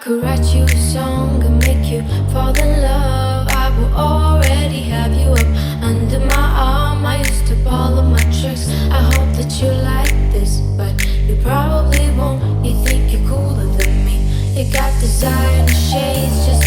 could write you a song and make you fall in love, I will already have you up under my arm. I used to follow my tricks. I hope that you like this, but you probably won't. You think you're cooler than me. You got designer shades just